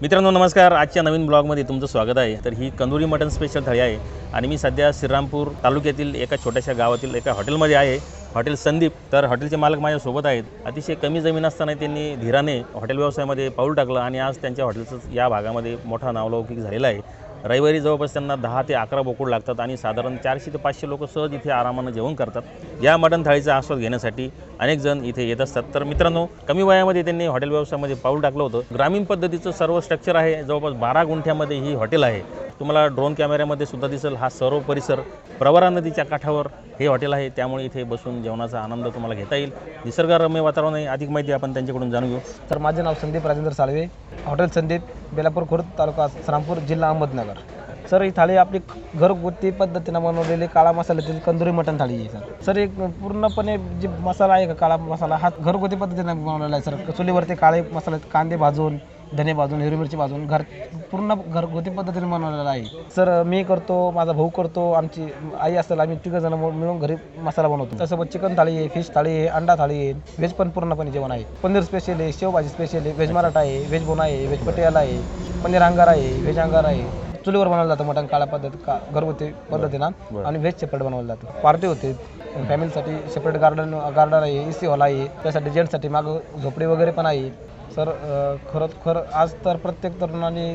मित्रांनो नमस्कार. आजच्या नवीन ब्लॉगमध्ये तुमचं स्वागत आहे. तर ही कंदुरी मटन स्पेशल थाळी आहे आणि मी सध्या श्रीरामपूर तालुक्यातील एका छोट्याशा गावातील एका हॉटेलमध्ये आहे. हॉटेल संदीप. तर हॉटेलचे मालक माझ्यासोबत आहेत. अतिशय कमी जमीन असताना त्यांनी धीराने हॉटेल व्यवसायामध्ये पाऊल टाकलं आणि आज त्यांच्या हॉटेलचं या भागामध्ये मोठा नावलौकिक झालेला आहे. रविवारी जवळपास त्यांना दहा ते अकरा बोकूड लागतात आणि साधारण चारशे ते पाचशे लोक सहज इथे आरामानं जेवण करतात. या मटण थाळीचा आस्वाद घेण्यासाठी अनेक जण इथे येत असतात. तर मित्रांनो कमी वयामध्ये त्यांनी हॉटेल व्यवसायामध्ये पाऊल टाकलं होतं. ग्रामीण पद्धतीचं सर्व स्ट्रक्चर आहे. जवळपास बारा गुंठ्यामध्ये ही हॉटेल आहे. तुम्हाला ड्रोन कॅमेऱ्यामध्ये सुद्धा दिसेल. हा सर्व परिसर प्रवरा नदीच्या काठावर हे हॉटेल आहे. त्यामुळे इथे बसून जेवणाचा आनंद तुम्हाला घेता येईल. निसर्गरम्य वातावरण आहे अधिक माहिती आपण त्यांच्याकडून जाणून घेऊ तर माझे नाव संदीप राजेंद्र साळवे. हॉटेल संदीप बेलापूर खुर्द तालुका श्रामपूर जिल्हा अहमदनगर. सर ही थाळी आपली घरगुती पद्धतीनं बनवलेली काळा मसाल्यातील कंदुरी मटण थाळी आहे सर. सर एक पूर्णपणे जे मसाला आहे का काळा मसाला हा घरगुती पद्धतीनं बनवलेला आहे सर. चुलीवरती काळे मसाले कांदे भाजून धने भाजून हिरवी मिरची भाजून घर पूर्ण घरगुती पद्धतीने बनवलेला आहे. सर मी करतो माझा भाऊ करतो आमची आई असेल आम्ही तिघं जण मिळून घरी मसाला बनवतो. त्यासोबत चिकन थाळी आहे फिश थाळी आहे अंडा थाळी आहे व्हेज पण पूर्णपणे जेवण आहे. पनीर स्पेशल आहे शेवभाजी स्पेशल आहे व्हेज मराठा आहे व्हेज बोना आहे व्हेज पटियाला आहे पनीर अंगार आहे व्हेज अंगार आहे. चुलीवर बनवलं जातं मटण काळ्या पद्धत का घरगुती पद्धतीनं आणि व्हेज सेपरेट बनवलं जातं. पार्टी होते. फॅमिलीसाठी सेपरेट गार्डन गार्डन आहे ए सी हॉल आहे. त्यासाठी जेंट्ससाठी मागं झोपडी वगैरे पण आहे. सर खरोखर खरंच खरं आज तर प्रत्येक तरुणाने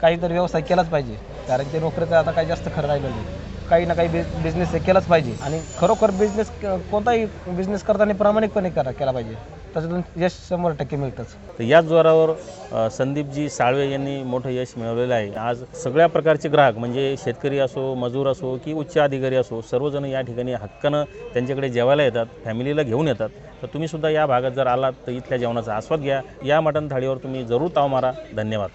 काहीतरी व्यवसाय केलाच पाहिजे. कारण ते नोकरीचं आता काही जास्त खरं राहिलं नाही. काही ना काही बिज बिझनेस केलाच पाहिजे. आणि खरोखर बिझनेस कोणताही बिझनेस करताना प्रामाणिकपणे करा केला पाहिजे. त्याच्यातून यश शंभर टक्के मिळतंच. तर याच जोरावर अ, संदीपजी साळवे यांनी मोठं यश मिळवलेलं आहे. आज सगळ्या प्रकारचे ग्राहक म्हणजे शेतकरी असो मजूर असो की उच्च अधिकारी असो सर्वजण या ठिकाणी हक्कानं त्यांच्याकडे जेवायला येतात फॅमिलीला घेऊन येतात. तर तुम्ही सुद्धा या भागात जर आलात तर इथल्या जेवणाचा आस्वाद घ्या. या मटण थाळीवर तुम्ही जरूर ताव मारा. धन्यवाद.